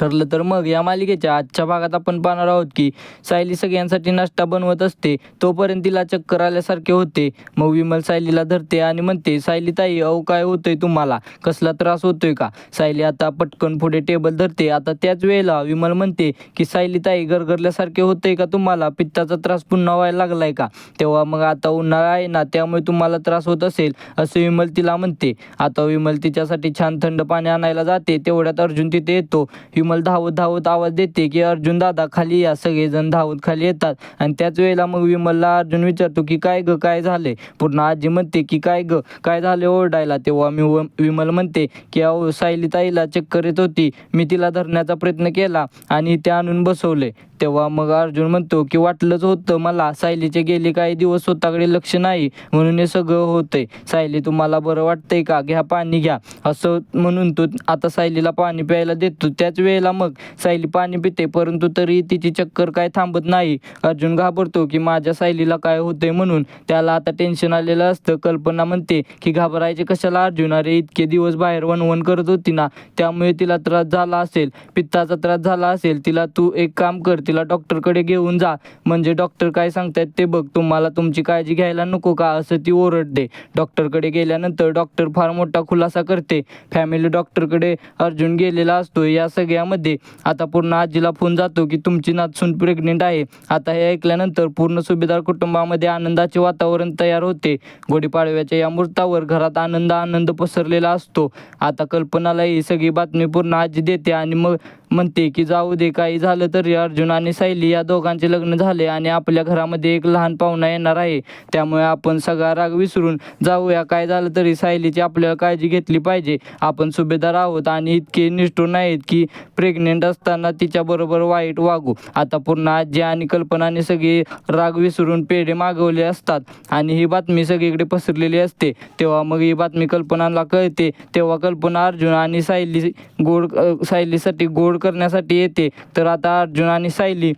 ठरलं तर मग या मालिकेच्या आजच्या भागात आपण पाहणार आहोत की सायली सगळ्यांसाठी नाश्ता बनवत असते तोपर्यंत तिला चक्कर आल्यासारखे होते. मग विमल सायलीला धरते आणि म्हणते सायली ताई अहो काय होतंय तुम्हाला? कसला त्रास होतोय का? सायली आता पटकन पुढे टेबल धरते. आता त्याच वेळेला विमल म्हणते की सायली ताई गरगरल्यासारखे होतंय का तुम्हाला? पित्ताचा त्रास पुन्हा व्हायला लागलाय का? तेव्हा मग आता उन्हाळा आहे ना त्यामुळे तुम्हाला त्रास होत असेल असं विमल तिला म्हणते. आता विमल तिच्यासाठी छान थंड पाणी आणायला जाते तेवढ्यात अर्जुन तिथे येतो. विमल धावत धावत आवाज देते की अर्जुन दादा खाली या सगळेजण धावत खाली येतात. आणि त्याच वेळेला मग विमलला अर्जुन विचारतो की काय ग काय झाले पूर्ण आजी म्हणते की काय ग काय झाले ओरडायला? तेव्हा मी विमल म्हणते की अहो सायली ताईला चक्कर येत होती. मी तिला धरण्याचा प्रयत्न केला आणि ते आणून बसवले तेव्हा मग अर्जुन म्हणतो की वाटलंच होतं मला सायलीचे गेले काही दिवस स्वतःकडे लक्ष नाही म्हणून हे सगळं होतंय. सायली तुम्हाला बरं वाटतंय का? घ्या पाणी घ्या. असं म्हणून तो आता सायलीला पाणी प्यायला देतो. त्याच वेळेला मग सायली पाणी पिते परंतु तरी तिची चक्कर काय थांबत नाही. अर्जुन घाबरतो की माझ्या सायलीला काय होतंय म्हणून. त्याला आता टेन्शन आलेलं असतं. कल्पना म्हणते की घाबरायचे कशाला अर्जुन? अरे इतके दिवस बाहेर वणवण करत होती ना त्यामुळे तिला त्रास झाला असेल. पित्ताचा त्रास झाला असेल. तिला तू एक काम कर तिला डॉक्टरकडे घेऊन जा. म्हणजे डॉक्टर काय सांगतायत ते बघ. तुम्हाला तुमची काळजी घ्यायला नको का? असं ती ओरडते डॉक्टरकडे गेल्यानंतर डॉक्टर फार मोठा खुलासा करते. फॅमिली डॉक्टरकडे अर्जुन गेलेला असतो या सगळ्यामध्ये. आता पूर्ण आजीला फोन जातो की तुमची नातसून प्रेग्नेंट आहे. आता हे ऐकल्यानंतर पूर्ण सुभेदार कुटुंबामध्ये आनंदाचे वातावरण तयार होते. गुढीपाडव्याच्या या मुहूर्तावर घरात आनंद आनंद पसरलेला असतो. आता कल्पनाला ही सगळी बातमी पूर्ण आजी देते आणि मग म्हणते की जाऊ दे काही झालं तरी अर्जुन आणि सायली या दोघांचे लग्न झाले आणि आपल्या घरामध्ये एक लहान पाहुणा येणार आहे. त्यामुळे आपण सगळा राग विसरून जाऊया. काय झालं तरी सायलीची आपल्याला काळजी घेतली पाहिजे. आपण सुभेदार आहोत आणि इतके निष्ठूर नाहीत की प्रेग्नेंट असताना तिच्याबरोबर वाईट वागू. आता पूर्ण आजी आणि कल्पनाने सगळे राग विसरून पेढे मागवले असतात आणि ही बातमी सगळीकडे पसरलेली असते. तेव्हा मग ही बातमी कल्पनाला कळते. तेव्हा कल्पना अर्जुन आणि सायली गोड सायलीसाठी गोड करण्यासाठी येते. तर आता अर्जुन आणि सायली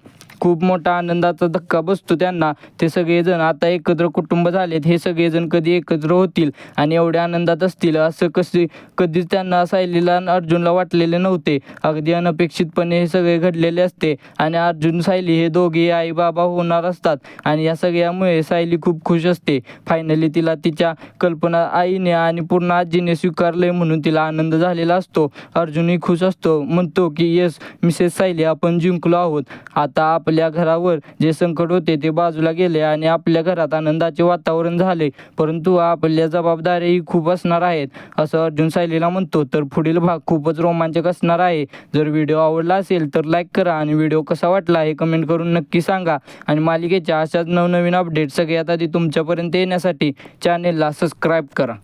खूप मोठा आनंदाचा धक्का बसतो त्यांना. ते सगळेजण आता एकत्र कुटुंब झालेत. हे सगळेजण कधी एकत्र होतील आणि एवढ्या आनंदात असतील असं कसे कधीच त्यांना सायलीला अर्जुनला वाटलेले नव्हते. अगदी अनपेक्षितपणे हे सगळे घडलेले असते आणि अर्जुन सायली हे दोघे आई बाबा होणार असतात आणि या सगळ्यामुळे सायली खूप खुश असते. फायनली तिला तिच्या कल्पना आईने आणि पूर्ण आजीने स्वीकारले म्हणून तिला आनंद झालेला असतो. अर्जुनही खुश असतो. म्हणतो की येस मिसेस सायली आपण जिंकलो आहोत. आता आपल्या आपल्या घरावर जे संकट होते ते बाजूला गेले आणि आपल्या घरात आनंदाचे वातावरण झाले. परंतु आपल्या जबाबदाऱ्याही खूप असणार आहेत असं अर्जुन सायलीला म्हणतो. तर पुढील भाग खूपच रोमांचक असणार आहे. जर व्हिडिओ आवडला असेल तर लाईक करा आणि व्हिडिओ कसा वाटला हे कमेंट करून नक्की सांगा. आणि मालिकेच्या अशाच नवनवीन अपडेट सगळ्यात आधी तुमच्यापर्यंत येण्यासाठी चॅनेलला सबस्क्राईब करा.